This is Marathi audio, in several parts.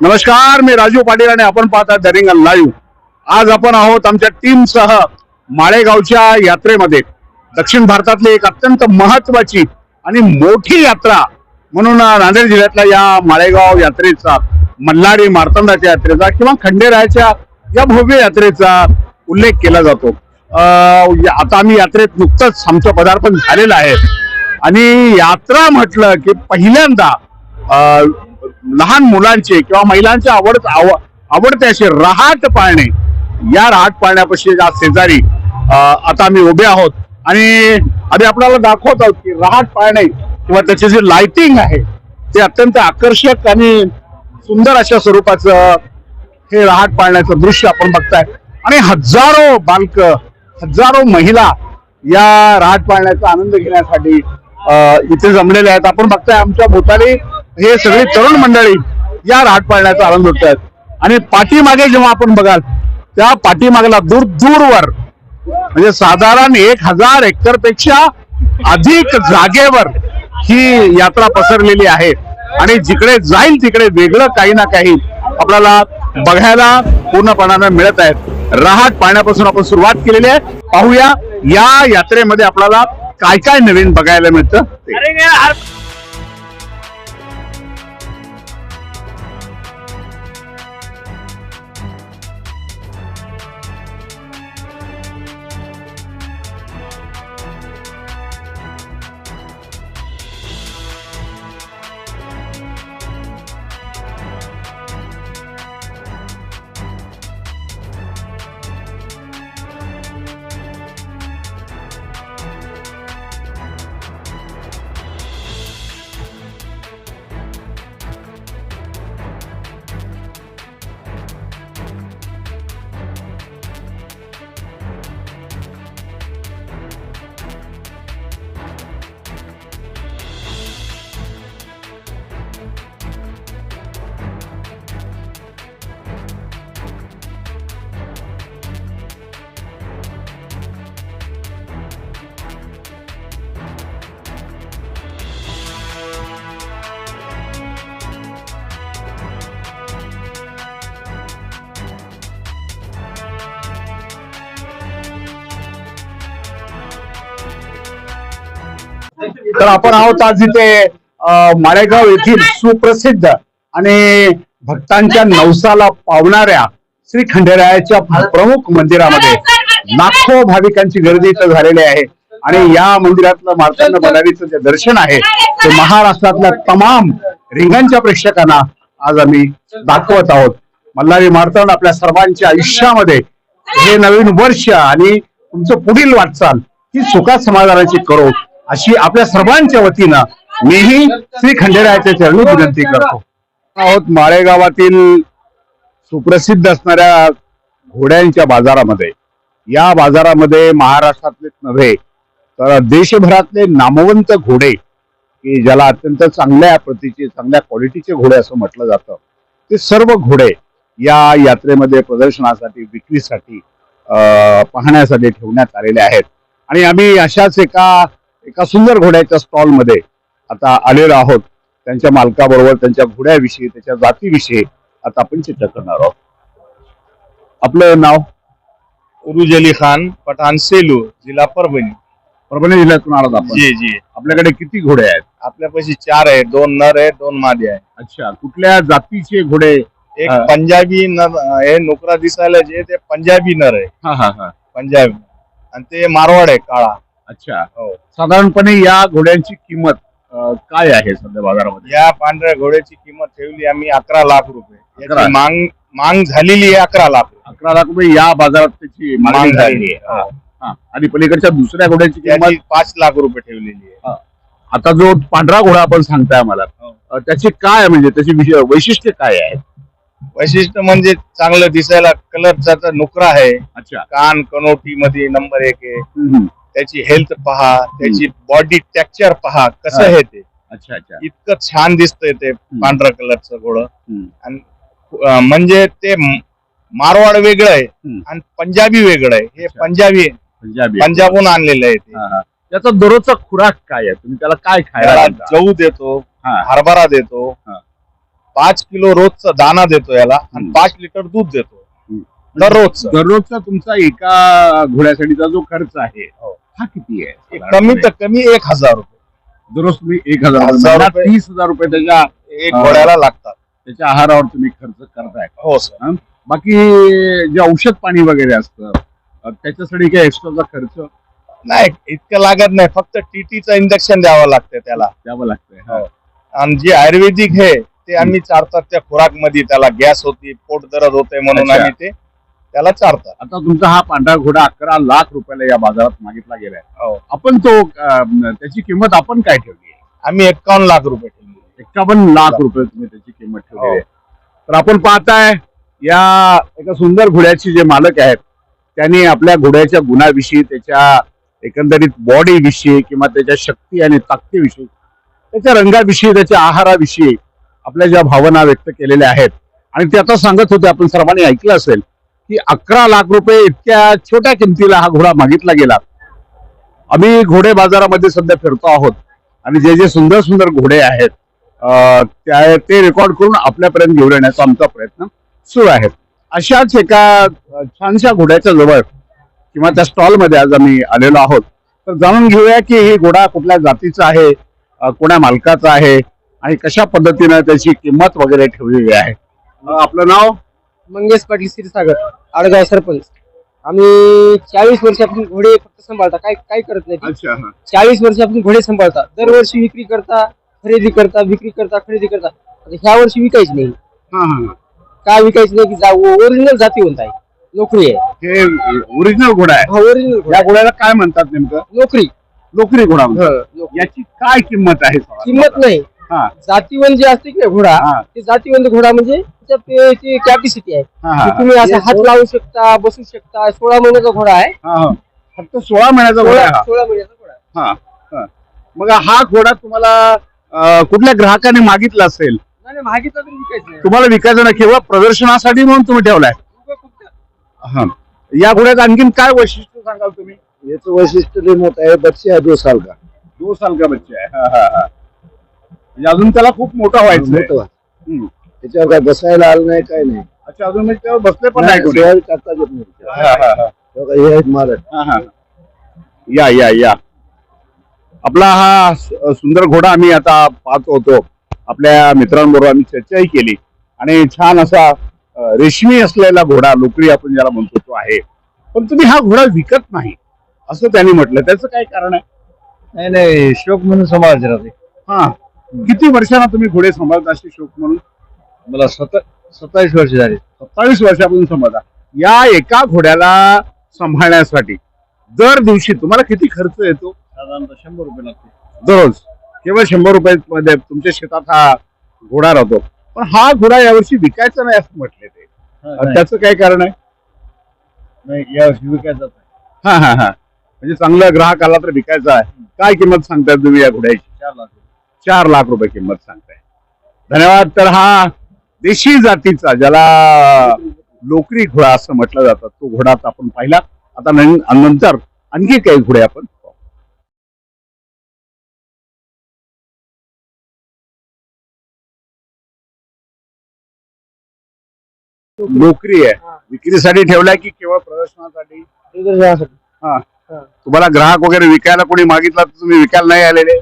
नमस्कार मी राजू पाटील आणि आपण पाहता दरिंगल लाईव्ह आज आपण आहोत आमच्या टीम सह माळेगावच्या यात्रेमध्ये. दक्षिण भारतातली एक अत्यंत महत्वाची आणि मोठी यात्रा म्हणून नांदेड जिल्ह्यातल्या या माळेगाव यात्रेचा मल्हारी मार्तंडाच्या यात्रेचा किंवा खंडेरायाच्या या भव्य यात्रेचा उल्लेख केला जातो. आता आम्ही यात्रेत नुकतंच आमचं पदार्पण झालेलं आहे. आणि यात्रा म्हटलं की पहिल्यांदा लहान मुलांचे किंवा महिलांचे आवड आव- आवडते असे रहाट पाळणे या रहाट पाळण्यापाशी आज शेजारी आता आम्ही उभे आहोत. आणि आधी आपल्याला दाखवत आहोत की रहाट पाळणे किंवा त्याचे जे लाइटिंग आहे ते अत्यंत आकर्षक आणि सुंदर अशा स्वरूपाचं हे रहाट पाळण्याचं दृश्य आपण बघताय. आणि हजारो बालक हजारो महिला या रहाट पाळण्याचा आनंद घेण्यासाठी इथे जमलेले आहेत. आपण बघताय आमच्या भोताली हे सगळी तरुण मंडळी या राहत पाळण्याचा आनंद लुटत आणि पाठीमागे जेव्हा आपण बघाल त्या पाठीमागला दूर दूरवर म्हणजे साधारण एक हजार हेक्टरपेक्षा अधिक जागेवर ही यात्रा पसरलेली आहे. आणि जिकडे जाईल तिकडे वेगळं काही ना काही आपल्याला बघायला पूर्णपणानं मिळत आहेत रहाट पाण्यापासून आपण सुरुवात केलेली आहे. पाहूया या यात्रेमध्ये आपल्याला काय काय नवीन बघायला मिळतं तर आपण आहोत आज इथे माळेगाव येथील सुप्रसिद्ध आणि भक्तांच्या नवसाला पावणाऱ्या श्री खंडेरायाच्या प्रमुख मंदिरामध्ये लाखो भाविकांची गर्दी इथं झालेली आहे. आणि या मंदिरातलं मार्तंड मल्हारीचं जे दर्शन आहे ते महाराष्ट्रातल्या तमाम रिंगांच्या प्रेक्षकांना आज आम्ही दाखवत आहोत. मल्हारी मार्तंड आपल्या सर्वांच्या आयुष्यामध्ये हे नवीन वर्ष आणि तुमचं पुढील वाटचाल ही सुखात समाधानाची करो अशी आपल्या सर्वांच्या वतीनं मीही श्री खंडेरायाच्या चरणी विनंती करतो. आहोत माळेगावातील सुप्रसिद्ध असणाऱ्या घोड्यांच्या बाजारामध्ये. या बाजारामध्ये महाराष्ट्रातलेच नव्हे तर देशभरातले नामवंत घोडे की ज्याला अत्यंत चांगल्या प्रतीचे चांगल्या क्वालिटीचे घोडे असं म्हटलं जातं ते सर्व घोडे या यात्रेमध्ये प्रदर्शनासाठी विक्रीसाठी पाहण्यासाठी ठेवण्यात आलेले आहेत. आणि आम्ही अशाच एका एका सुंदर घोड्याच्या स्टॉलमध्ये आता आलेलो आहोत. त्यांच्या मालकाबरोबर त्यांच्या घोड्याविषयी त्याच्या जातीविषयी आता आपण चर्चा करणार आहोत. आपलं नाव? उरुज अली खान पठाण सेलू जिल्हा परभणी. परभणी जिल्ह्यातून आलात आपण. जी जी. आपल्याकडे किती घोडे आहेत? आपल्यापाशी चार आहे दोन नर आहे दोन मादी आहे अच्छा कुठल्या जातीचे घोडे? एक हा. पंजाबी नर हे नोकरा दिसायला जे ते पंजाबी नर आहे. हा हा हा. पंजाबी. आणि ते मारवाड आहे काळा. अच्छा. हो. साधारणपणे या घोड्यांची किंमत अं, काय आहे सध्या बाजारामध्ये? या पांढऱ्या घोड्याची किंमत ठेवली आम्ही अकरा लाख रुपये. अकरा? याची मांग मांग झालेली आहे अकरा लाख रुपये. अकरा लाख रुपये या बाजारात त्याची मागणी मांग झालेली झालेली आहे. हा, हा. आणि पलीकडच्या दुसऱ्या घोड्याची किंमत? याची पाच लाख रुपये ठेवलेली आहे. आता जो पांढरा घोडा आपण सांगताय मला हो. अं, त्याची काय म्हणजे त्याची विशे- वैशिष्ट्य काय आहे? वैशिष्ट्य म्हणजे चांगलं दिसायला कलरचा नुकरा आहे. अच्छा. कान कनोटी मध्ये नंबर एक आहे. हम्म. त्याची हेल्थ पहा त्याची बॉडी टेक्चर पहा कसं हा. आहे ते अच्छा अच्छा इतकं छान दिसतंय ते पांढऱ्या कलरचं घोडं. आणि म्हणजे ते मारवाड वेगळं आहे. आणि पंजाबी वेगळं आहे हे. पंजाबी. पंजाबी. पंजाबहून आणलेलं आहे ते हा, हा. त्याचा दररोजचा खुराक काय आहे तुम्ही त्याला काय खायला? गहू देतो हा. हरभरा देतो हा. पाच किलो रोजचा दाना देतो याला आणि. पाच लिटर दूध देतो हम्म. दररोजचा दररोजचा तुमचा एका घोड्यासाठीचा जो खर्च आहे हो. हा किती आहे कमी तर कमी एक हजार रुपये दररोज तुम्ही एक हजार रुपये हजार महिन्यात रुपये. तीस हजार रुपये त्याच्या एक हा. घोड्याला लागतात त्याच्या आहारावर तुम्ही खर्च करताय हो सर बाकी जे औषध पाणी वगैरे असतं अ, त्याच्यासाठी काही एक्स्ट्राचा खर्च नाही इतकं लागत नाही फक्त टीटीचं इंजेक्शन द्यावं लागतं त्याला द्यावं लागतंय हा. हो. आणि जे आयुर्वेदिक आहे ते आम्ही चारतात त्या खुराकमध्ये त्याला गॅस होती पोट दरद होते म्हणून अच्छा. आम्ही ते त्याला चारतात आता तुमचा हा पांढरा घोडा अकरा लाख रुपयाला या बाजारात मागितला गेलाय. हो. आपण तो अ, त्याची किंमत आपण काय ठेवली आम्ही एकावन्न लाख रुपये ठेवले एक्कावन्न लाख रुपये तुम्ही त्याची किंमत ठेवली हो. आहे तर आपण पाहताय या एका सुंदर घोड्याचे जे मालक आहेत त्यांनी आपल्या घोड्याच्या गुणाविषयी त्याच्या एकंदरीत बॉडी विषयी किंवा त्याच्या शक्ती आणि ताकदीविषयी त्याच्या रंगाविषयी त्याच्या आहाराविषयी आपल्या ज्या भावना व्यक्त केलेल्या आहेत. आणि ते आता सांगत होते आपण सर्वांनी ऐकलं असेल की अकरा लाख रुपये इतक्या छोट्या किमतीला हा घोडा मागितला गेला. आम्ही घोडे बाजारामध्ये सध्या फिरतो आहोत. आणि जे जे सुंदर सुंदर घोडे आहेत त्या- ते रेकॉर्ड करून आपल्यापर्यंत घेऊन येण्याचा आमचा प्रयत्न सुरू आहे. अशाच एका छानशा घोड्याच्या जवळ किंवा त्या स्टॉलमध्ये आज आम्ही आलेलो आहोत. तर जाणून घेऊया की हे घोडा कुठल्या जातीचा आहे अं, कोण्या मालकाचा आहे आणि कशा पद्धतीनं त्याची किंमत वगैरे ठेवलेली आहे. आपलं नाव? मंगेश पाटील क्षीरसागर आडगाव सरपंच. आम्ही चाळीस वर्षापासून घोडे फक्त सांभाळता काय काय करत नाही अच्छा हा. चाळीस वर्षापासून घोडे सांभाळता. दरवर्षी विक्री करता खरेदी करता विक्री करता खरेदी करता. आता ह्या वर्षी विकायची नाही. हा हा काय विकायची नाही? की ओरिजिनल जातीवंत आहे. नोकरी आहे. हे ओरिजिनल घोडा आहे. हा ओरिजिनल या घोड्याला काय म्हणतात नेमकं? नोकरी. लोकरी घोडा म्हणतात. नोकरी. याची काय किंमत आहे? किंमत नाही. हा. जातीवंत जे असते की घोडा हा. ते जातीवंत घोडा म्हणजे त्याची कॅपॅसिटी आहे हा, की. तुम्ही असं हात लावू शकता बसू शकता सोळा महिन्याचा घोडा आहे हा, हा. फक्त सोळा महिन्याचा घोडा सोळा हा. सोळा महिन्याचा घोडा आहे. हा हा. मग हा घोडा तुम्हाला अं, कुठल्या ग्राहकाने मागितला असेल नाही नाही, मागितला तरी विकायचं नाही तुम्हाला विकायचं नाही केवळ प्रदर्शनासाठी म्हणून तुम्ही ठेवलाय हा. या घोड्यात आणखीन काय वैशिष्ट्य सांगाल तुम्ही याचं वैशिष्ट्य लय मोठं आहे बच्चे आहे दो साल का दो साल का बच्चा आहे हा, हा, हा. म्हणजे अजून त्याला खूप मोठा व्हायचं. मोठं. त्याच्यावर काय बसायला आलं नाही काय नाही. अच्छा अजून म्हणजे त्यावर बसले पण नाही कोणी. शेअर करता येत नाही. त्याच्यावर. हा, हा, हा. तेव्हा हे आहेत मालक हा, हा. या या या. आपला हा सु- सुंदर घोडा आम्ही आता पाहत होतो. आपल्या मित्रांबरोबर आम्ही चर्चाही केली. आणि छान असा अ, रेशमी असलेला घोडा लोकरी आपण ज्याला म्हणतो तो आहे. पण तुम्ही हा घोडा विकत नाही. असं त्यांनी म्हटलं. त्याचं काय कारण आहे? नाही नाही शोक म्हणून समाज राहते. हा. किती वर्षांना तुम्ही घोडे सांभाळता असे शोक म्हणून? मला सत्ता सत्तावीस वर्ष झाली. सत्तावीस वर्षापासून सांभाळता या एका घोड्याला सांभाळण्यासाठी दर दिवशी तुम्हाला किती खर्च येतो? साधारणतः शंभर रुपये लागते. दररोज. केवळ शंभर रुपये मध्ये तुमच्या शेतात हा घोडा राहतो. पण हा घोडा यावर्षी विकायचा नाही असं म्हटले ते. त्याचं काय कारण आहे? नाही यावर्षी विकायचा हा हा हा. म्हणजे चांगला ग्राहक आला तर विकायचा आहे. काय किंमत सांगताय तुम्ही या घोड्याची? चार लाख चार लाख रुपये किंमत सांगताय. धन्यवाद. तर हा देशी जातीचा ज्याला लोकरी घोडा असं म्हटलं जातं तो घोडा आपण पाहिला आता नंतर आणखी काही घोडे आपण. नोकरी आहे. विक्रीसाठी ठेवलाय की केवळ प्रदर्शनासाठी प्रदर्शनासाठी. हा. तुम्हाला ग्राहक वगैरे विकायला कोणी मागितला तर तुम्ही विकायला नाही आलेले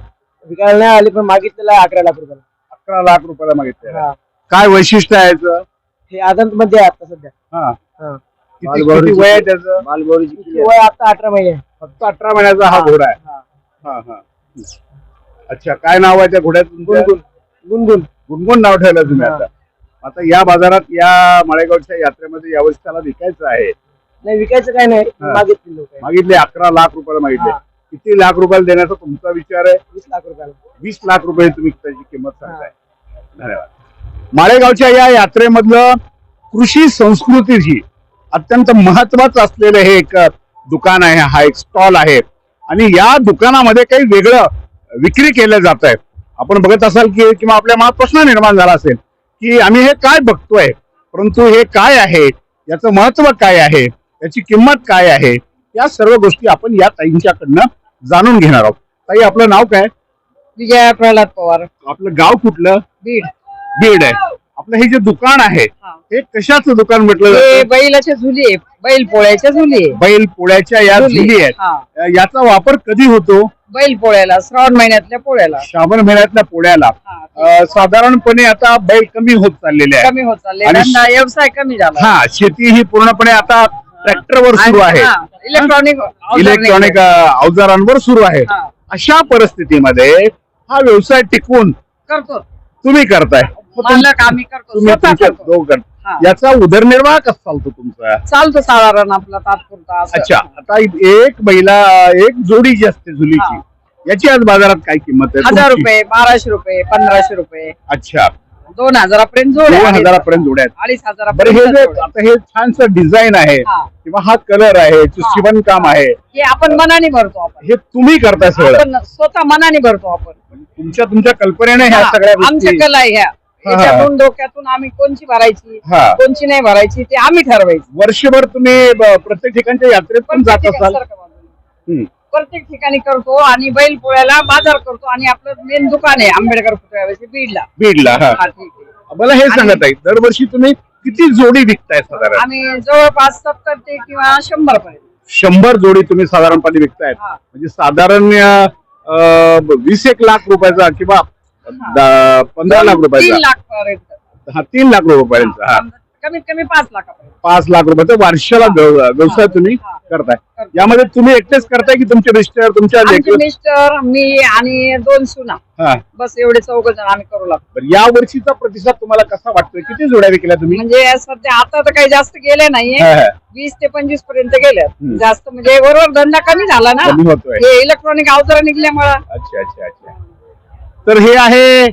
विकायला नाही आले पण मागितलेलं आहे अकरा लाख रुपयाला अकरा लाख रुपयाला मागितले. काय वैशिष्ट्य आहे याचं? हे आदंत मध्ये आहे आता सध्या. हा. हा. किती किती वय आहे त्याचं? किती वय आता अठरा महिने आहे. फक्त अठरा महिन्याचा हा घोडा आहे. हा. हा हा. अच्छा काय नाव आहे त्या घोड्याचं तुमचं? गुणगुण गुणगुण गुणगुण नाव ठेवलं तुम्ही हा. आता. आता या बाजारात या माळेगावच्या यात्रेमध्ये यावर्षी त्याला विकायचं आहे. नाही विकायचं काय नाही. हा. मागितले लोक मागितले अकरा लाख रुपयाला मागितले. हा. किती लाख रुपयाला देण्याचा तुमचा विचार आहे? वीस लाख रुपयाला. वीस लाख रुपये तुम्ही त्याची किंमत सांगताय. धन्यवाद. माळेगावच्या या यात्रेमधलं कृषी संस्कृतीची अत्यंत महत्वाचं असलेलं हे एक दुकान आहे हा एक स्टॉल आहे. आणि या दुकानामध्ये काही वेगळं विक्री केलं जात आहे. आपण बघत असाल की किंवा आपल्या मनात प्रश्न निर्माण झाला असेल की आम्ही हे काय बघतोय? परंतु हे काय आहे? याचं महत्त्व काय आहे? याची किंमत काय आहे? या सर्व गोष्टी आपण या ताईंच्याकडनं जाणून घेणार आहोत. ताई आपलं नाव काय? विजय प्रल्हाद पवार. आपलं गाव कुठलं? बीड. बीड आहे. आपलं हे जे दुकान आहे हा. हे कशाचं दुकान म्हटलं हे जातं बैलाच्या झुली आहे. बैल पोळ्याच्या झुली आहे. बैल पोळ्याच्या या झुली. झुली आहेत. हा. याचा वापर कधी होतो? बैल पोळ्याला श्रावण महिन्यातल्या पोळ्याला. श्रावण महिन्यातल्या पोळ्याला. हा. अं, साधारणपणे आता बैल कमी होत चाललेले आहे कमी होत चालले आणि- धंदा व्यवसाय कमी झाला. हा शेती ही पूर्णपणे आता ट्रॅक्टरवर सुरू आहे. इलेक्ट्रॉनिक इलेक्ट्रॉनिक अवजारांवर सुरू आहे. हा. अशा परिस्थितीमध्ये हा व्यवसाय टिकवून करतो. तुम्ही करताय. मालक आम्ही करतो तुम्ही स्वतः तुमच्या करतो दोघं हा. याचा उदरनिर्वाह कसा चालतो तुमचा चालतो साधारण आपला तात्पुरता असं. अच्छा आता एक बैला एक जोडी जी असते झुलीची हा. याची आज बाजारात काय किंमत आहे हजार तुमची? रुपये बाराशे रुपये पंधराशे रुपये अच्छा दोन हजारापर्यंत जोड दोन हजारापर्यंत जोड्या आहेत अडीच बरं हे जे आता हे छानसं डिझाईन आहे हा. किंवा हा कलर आहे. शिवणकाम आहे हे आपण मनाने भरतो आपण हे तुम्ही करताय सगळं आपण स्वतः मनाने भरतो आपण तुमच्या तुमच्या कल्पनेने ह्या हा, सगळ्या आमच्या गोष्टी कला आहे ह्या. याच्यातून डोक्यातून आम्ही कोणची भरायची हा. कोणची नाही भरायची ते आम्ही ठरवायची वर्षभर तुम्ही ब- प्रत्येक ठिकाणच्या यात्रेत पण जात प्रत्येक असाल सारखं बाजूला. हम्म. प्रत्येक ठिकाणी करतो आणि बैल पोळ्याला बाजार करतो आणि आपलं मेन दुकान आहे आंबेडकर पुतळ्यावरची बीडला बीडला हा हा, ठीक आहे. मला हे सांगत आहे दरवर्षी तुम्ही किती जोडी विकताय साधारण आम्ही जवळपास सत्तर ते किंवा शंभर पर्यंत शंभर जोडी तुम्ही साधारणपणे विकतायत हा. म्हणजे साधारण अं, वीस एक लाख रुपयाचा किंवा द- पंधरा लाख तीन रुपयाचा लाख पर्यंत. हा तीन लाख रुपयापर्यंत हा. कमीत कमी पाच लाखापर्यंत पाच लाख रुपयाचा वर्षाला व्यव- व्यवसाय तुम्ही. करताय. करतो. यामध्ये तुम्ही एकटेच करताय की तुमचे मिस्टर तुमच्या आमचे लेकर? मिस्टर मी आणि दोन सुना. हा. बस एवढे चौघ जण आम्ही करू लागतो बरं, या वर्षीचा प्रतिसाद तुम्हाला कसा वाटतोय? किती जोड्या विकल्या तुम्ही? म्हणजे सध्या आता तर काही जास्त गेले नाहीये. हा, हा. वीस ते पंचवीसपर्यंत गेले हम्म. जास्त म्हणजे बरोबर धंदा कमी झाला ना. कमी होतोय. हे इलेक्ट्रॉनिक अवजार निघल्यामुळं. अच्छा अच्छा अच्छा. तर हे आहे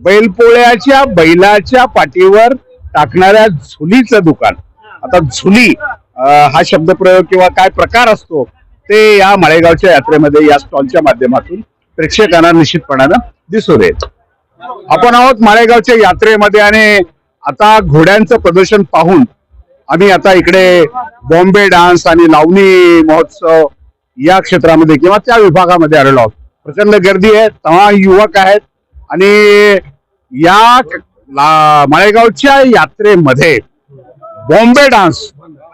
बैलपोळ्याच्या बैलाच्या पाठीवर टाकणाऱ्या झुलीचं दुकान. आता झुली हा शब्दप्रयोग किंवा काय प्रकार असतो ते या माळेगावच्या यात्रेमध्ये या स्टॉलच्या माध्यमातून प्रेक्षकांना निश्चितपणानं दिसून येत आपण आहोत माळेगावच्या यात्रेमध्ये आणि आता घोड्यांचं प्रदर्शन पाहून आम्ही आता इकडे बॉम्बे डान्स आणि लावणी महोत्सव या क्षेत्रामध्ये किंवा त्या विभागामध्ये आलेलो आहोत. प्रचंड गर्दी आहे तमाम युवक आहेत. आणि या ला- माळेगावच्या यात्रेमध्ये बॉम्बे डान्स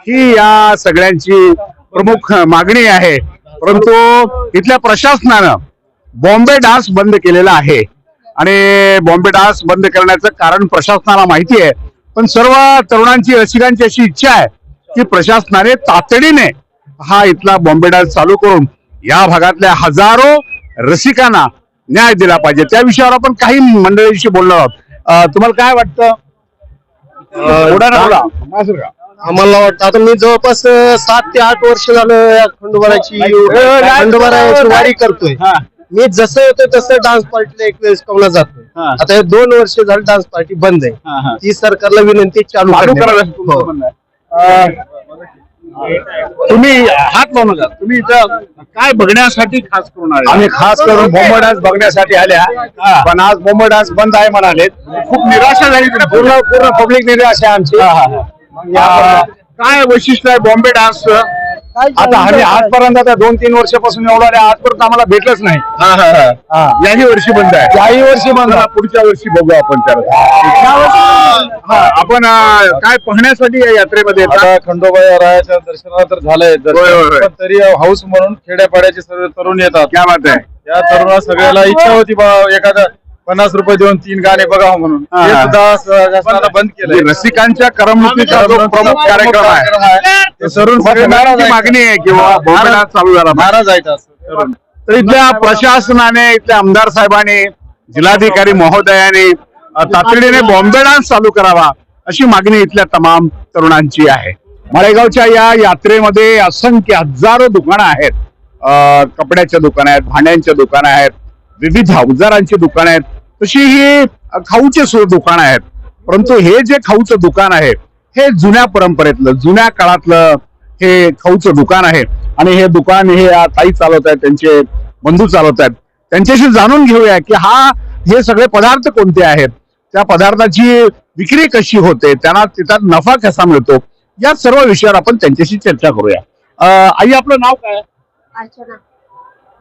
ही या सगळ्यांची प्रमुख मागणी आहे. परंतु इथल्या प्रशासनानं बॉम्बे डान्स बंद केलेला आहे. आणि बॉम्बे डान्स बंद करण्याचं कारण प्रशासनाला माहिती आहे. पण सर्व तरुणांची रसिकांची अशी इच्छा आहे की प्रशासनाने तातडीने हा इथला बॉम्बे डान्स चालू करून या भागातल्या हजारो रसिकांना न्याय दिला पाहिजे. त्या विषयावर आपण काही मंडळींशी बोलणार आहोत. तुम्हाला काय वाटतं? आम्हाला वाटतं आता मी जवळपास सात ते आठ वर्ष झालं या खंडोबाराची खंडोबाराची वारी करतोय. हा. मी जसं होतं तसं डान्स पार्टीला एक वेळेस कमला जातोय. हा. आता हे दोन वर्ष झालं डान्स पार्टी बंद आहे. ती सरकारला विनंती चालू चालू तुम्ही हात लावू नका. तुम्ही इथं काय बघण्यासाठी खास करून आले आम्ही खास करून बोंबो डान्स बघण्यासाठी आल्या. पण आज बोंबो डान्स बंद आहे म्हणाले खूप निराशा झाली. पूर्ण पूर्ण पब्लिक निराश आहे आमची. काय वैशिष्ट्य आहे बॉम्बे डान्स आता आम्ही आजपर्यंत आता दोन तीन वर्षापासून एवढा आले, आजपर्यंत आम्हाला भेटलंच नाही. हा. याही वर्षी बंद आहे. याही वर्षी बंद चला, पुढच्या वर्षी बघू आपण त्याला. हा, आपण अं, काय पाहण्यासाठी या यात्रेमध्ये येतात? आता खंडोबा रायाच्या दर्शनाला तर झालंय. होय, होय, होय. दर्शन पण तरी हाऊस म्हणून खेड्यापाड्याचे सर्व तरुण येतात. क्या बात आहे. या तरुणा सगळ्याला इच्छा होती बा एखादा पन्नास रुपये देऊन तीन गाणे बघावं म्हणून. हा, ते हा. सुद्धा स- शासनानं बंद केलंय. म्हणजे रसिकांच्या करमणुकीचा जो प्रमुख कार्यक्रम आहे ते तरुण सगळे नाराज सगळ्यांची आहेत. मागणी आहे. किंवा चालू झाला पाहिजे. नाराज आहेत असं. तरुण तर इथल्या प्रशासनाने इथल्या आमदार साहेबांनी जिल्हाधिकारी महोदयाने अ, तातडीने बॉम्बे डान्स चालू करावा अशी मागणी इथल्या तमाम तरुणांची आहे. माळेगावच्या या यात्रेमध्ये असंख्य हजारो दुकानं आहेत. अ, कपड्याच्या दुकानं आहेत भांड्यांच्या दुकानं आहेत विविध अवजारांची दुकानं आहेत. तशी ही खाऊचे सु दुकानं आहेत. परंतु हे जे खाऊचं दुकान आहे हे जुन्या परंपरेतलं जुन्या काळातलं हे खाऊचं दुकान आहे. आणि हे दुकान हे ताई चालवत आहेत त्यांचे बंधू चालवत आहेत. त्यांच्याशी जाणून घेऊया की हा हे सगळे पदार्थ कोणते आहेत? त्या पदार्थाची विक्री कशी होते? त्यांना तिथं नफा कसा मिळतो? या सर्व विषयावर आपण त्यांच्याशी चर्चा करूया. आई आपलं नाव काय अर्चना.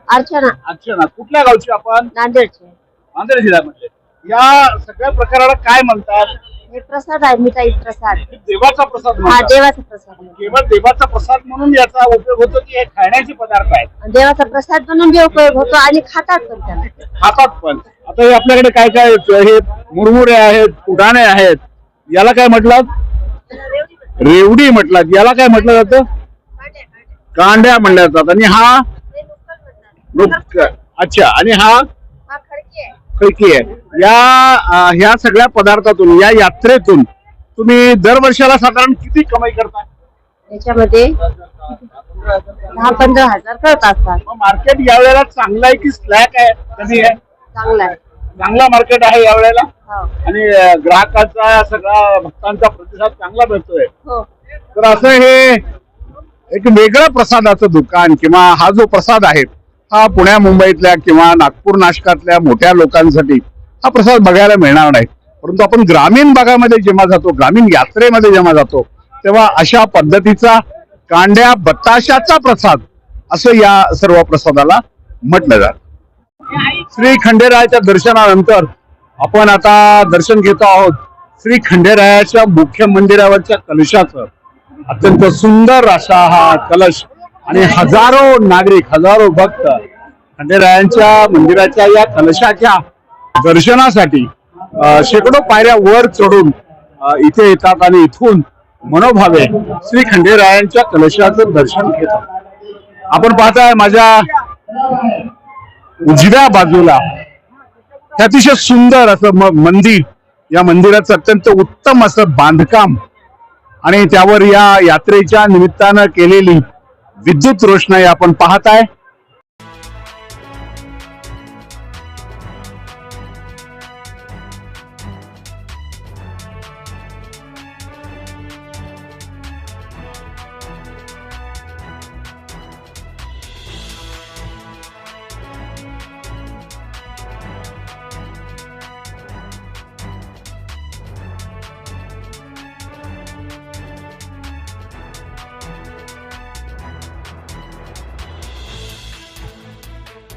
अर्चना. अच्छा ना कुठल्या गावची आपण? नांदेडचे. नांदेड जिल्ह्यामध्ये या सगळ्या प्रकाराला काय म्हणतात? हे प्रसाद आहे मिठाई प्रसाद. देवाचा प्रसाद हा म्हणतात. देवाचा प्रसाद. केवळ देवाचा प्रसाद म्हणून याचा उपयोग होतो की हे खाण्याचे पदार्थ आहेत? देवाचा प्रसाद म्हणून बी उपयोग होतो आणि खातात पण त्याला. खातात पण. आता हे आपल्याकडे काय काय हे मुरमुरे आहेत कुडाणे आहेत याला काय म्हटलं रेवडी म्हटलं याला काय म्हटलं जातं? कांड्या म्हणल्या जातात. आणि हा? अच्छा. आणि हा? पैकी आहे. या अं, ह्या सगळ्या पदार्थातून या यात्रेतून तुम्ही दरवर्षाला साधारण किती कमाई करता याच्यामध्ये दहा पंधरा हजार करत असतात. मार्केट यावेळेला चांगलं आहे की स्लॅक आहे? कधी आहे? चांगला आहे. चांगला मार्केट आहे यावेळेला? हो. आणि अं, ग्राहकाचा सगळा भक्तांचा प्रतिसाद चांगला मिळतोय. हो. तर असं हे एक वेगळं प्रसादाचं दुकान किंवा हा जो प्रसाद आहे हा पुण्या मुंबईतल्या किंवा नागपूर नाशकातल्या मोठ्या लोकांसाठी हा प्रसाद बघायला मिळणार नाही. परंतु आपण ग्रामीण भागामध्ये जेव्हा जातो ग्रामीण यात्रेमध्ये जेव्हा जातो तेव्हा अशा पद्धतीचा कांड्या बताशाचा प्रसाद असं या सर्व प्रसादाला म्हटलं जातं. श्री खंडेरायाच्या दर्शनानंतर आपण आता दर्शन घेतो आहोत. श्री खंडेरायाच्या मुख्य मंदिरावरच्या कलशाचं. अत्यंत सुंदर असा हा कलश आणि हजारो नागरिक हजारो भक्त खंडेरायांच्या मंदिराच्या या कलशाच्या दर्शनासाठी शेकडो पायऱ्या वर चढून इथे येतात आणि इथून मनोभावे श्री खंडेरायांच्या कलशाचं दर्शन घेतात. आपण पाहताय माझ्या उजव्या बाजूला अतिशय सुंदर असं मंदिर या मंदिराचं अत्यंत उत्तम असं बांधकाम आणि त्यावर या यात्रेच्या निमित्तानं केलेली विद्युत रोषणाई आपण पाहताय.